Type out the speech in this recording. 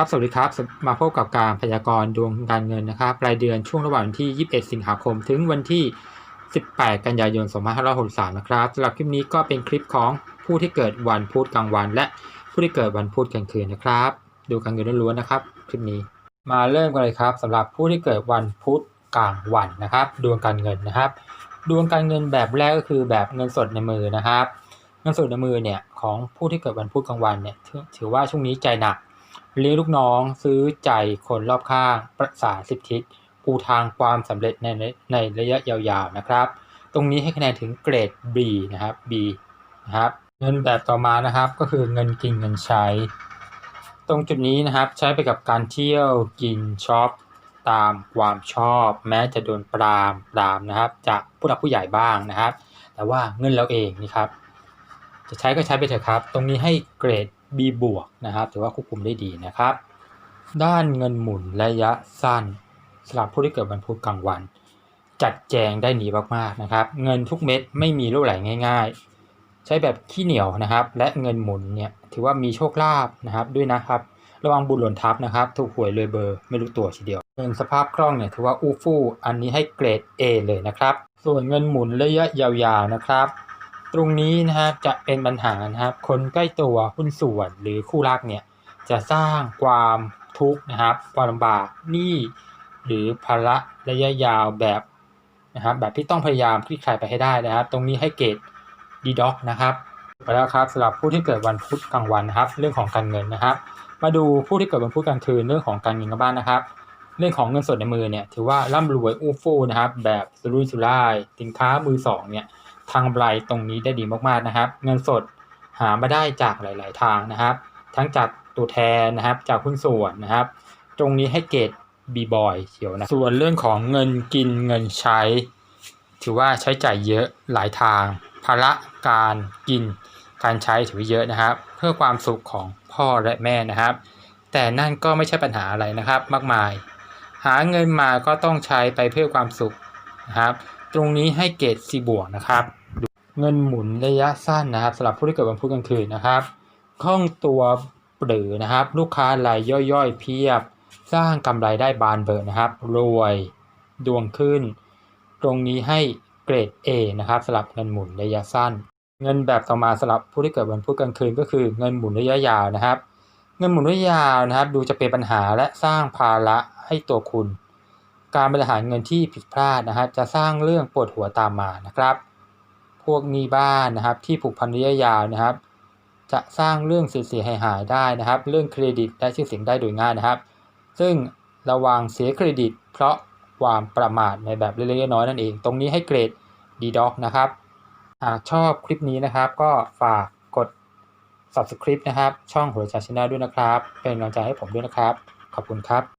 ครับ สวัสดีครับ มาพบกับการพยากรณ์ดวงการเงินนะครับ รายเดือนช่วงระหว่างวันที่ 21 สิงหาคม ถึงวันที่ 18 กันยายน 2563 นะครับสำหรับคลิปนี้ก็เป็นคลิปของผู้ที่เกิดวันพุธกลางวัน และผู้ที่เกิดวันพุธกลางคืนนะครับ ดูการเงินล้วนๆนะครับ คลิปนี้ มาเริ่มกันเลยครับสำหรับผู้ที่เกิดวันพุธกลางวันนะครับ ดวงการเงินนะครับ ดวงการเงินแบบแรกก็คือแบบเงินสดในมือนะครับ เงินสดในมือเนี่ยของผู้ที่เกิดวันพุธกลางวันเนี่ยถือว่าช่วงนี้ใจหนัก เลี้ยงลูกน้องซื้อใจคนรอบข้าง ประสานสิบทิศปูทางความสำเร็จในในระยะยาวๆนะครับ ตรงนี้ให้คะแนนถึงเกรด B นะครับ B นะครับเงินแบบต่อมานะครับก็คือเงินกินเงินใช้ ตรงจุดนี้นะครับใช้ไปกับการเที่ยวกินช็อปตามความชอบ แม้จะโดนปรามปรามนะครับ จากผู้หลักผู้ใหญ่บ้างนะครับ แต่ว่าเงินเราเองนี่ครับจะใช้ก็ใช้ไปเถอะครับ ตรงนี้ให้เกรด B บวกนะครับถือว่าควบคุมได้ดีนะครับ ด้านเงินหมุนระยะสั้นสำหรับผู้ที่เกิดวันพุธกลางวัน จัดแจงได้หนีมากๆนะครับ เงินทุกเม็ดไม่มีรั่วไหลง่าย ๆ ใช้แบบขี้เหนียวนะครับ และเงินหมุนเนี่ยถือว่ามีโชคลาภนะครับด้วยนะครับ ระวังบุญหล่นทับนะครับ ถูกหวยเลยเบอร์ไม่รู้ตัวทีเดียวเงินสภาพคล่องเนี่ยถือว่าอู้ฟู่อันนี้ให้เกรด A เลยนะครับ ส่วนเงินหมุนระยะยาวๆนะครับ ตรงนี้นะครับจะเป็นปัญหานะครับ คนใกล้ตัวหุ้นส่วนหรือคู่รักเนี่ยจะสร้างความทุกข์นะครับความลำบากหนี้หรือภาระระยะยาวแบบนะครับแบบที่ต้องพยายามคลี่คลายไปให้ได้นะครับ ตรงนี้ให้เกรดดีด็อกนะครับไปแล้วครับสำหรับผู้ที่เกิดวันพุธกลางวันนะครับ เรื่องของการเงินนะครับ มาดูผู้ที่เกิดวันพุธกลางคืนเรื่องของการเงินกันบ้างนะครับ เรื่องของเงินสดในมือเนี่ยถือว่าร่ำรวยอู้ฟู่นะครับ แบบสุรุ่ยสุร่ายสินค้ามือสองเนี่ย ทางไลตรงนี้ได้ดีมากๆนะครับ เงินสดหามาได้จากหลาย ๆ ทางนะครับ ทั้งจากตัวแทนนะครับจากหุ้นส่วนนะครับ ตรงนี้ให้เกรดบีบอยเขียวนะส่วนเรื่องของเงินกินเงินใช้ ถือว่าใช้จ่ายเยอะหลายทางภาระการกินการใช้ถือว่าเยอะนะครับ เพื่อความสุขของพ่อและแม่นะครับ แต่นั่นก็ไม่ใช่ปัญหาอะไรนะครับมากมาย หาเงินมาก็ต้องใช้ไปเพื่อความสุขนะครับ ตรงนี้ให้เกรด C บวกนะครับ เงินหมุนระยะสั้นนะครับสำหรับผู้ที่เกิดวันพุธกลางคืนนะครับคล่องตัวปรือนะครับ ลูกค้ารายย่อยๆ เพียบ สร้างกำไรได้บานเบิร์นะครับ รวยดวงขึ้น ตรงนี้ให้เกรด A นะครับสำหรับเงินหมุนระยะสั้น เงินแบบต่อมาสำหรับผู้ที่เกิดวันพุธกลางคืนก็คือเงินหมุนระยะยาวนะครับ เงินหมุนระยะยาวนะครับ ดูจะเป็นปัญหาและสร้างภาระให้ตัวคุณ การบริหารเงินที่ผิดพลาดนะครับจะสร้างเรื่องปวดหัวตามมานะครับ พวกหนี้บ้านนะครับที่ผูกพันระยะยาวนะครับ จะสร้างเรื่องเสียหายหายได้นะครับ เรื่องเครดิตและชื่อเสียงได้โดยง่ายนะครับ ซึ่งระวังเสียเครดิต เพราะความประมาทในแบบเล็กๆน้อยๆนั่นเอง ตรงนี้ให้เกรดดีด็อกนะครับ หากชอบคลิปนี้นะครับ ก็ฝากกด subscribe นะครับ ช่องหัวใจชนลด้วยนะครับ เป็นกำลังใจให้ผมด้วยนะครับ ขอบคุณครับ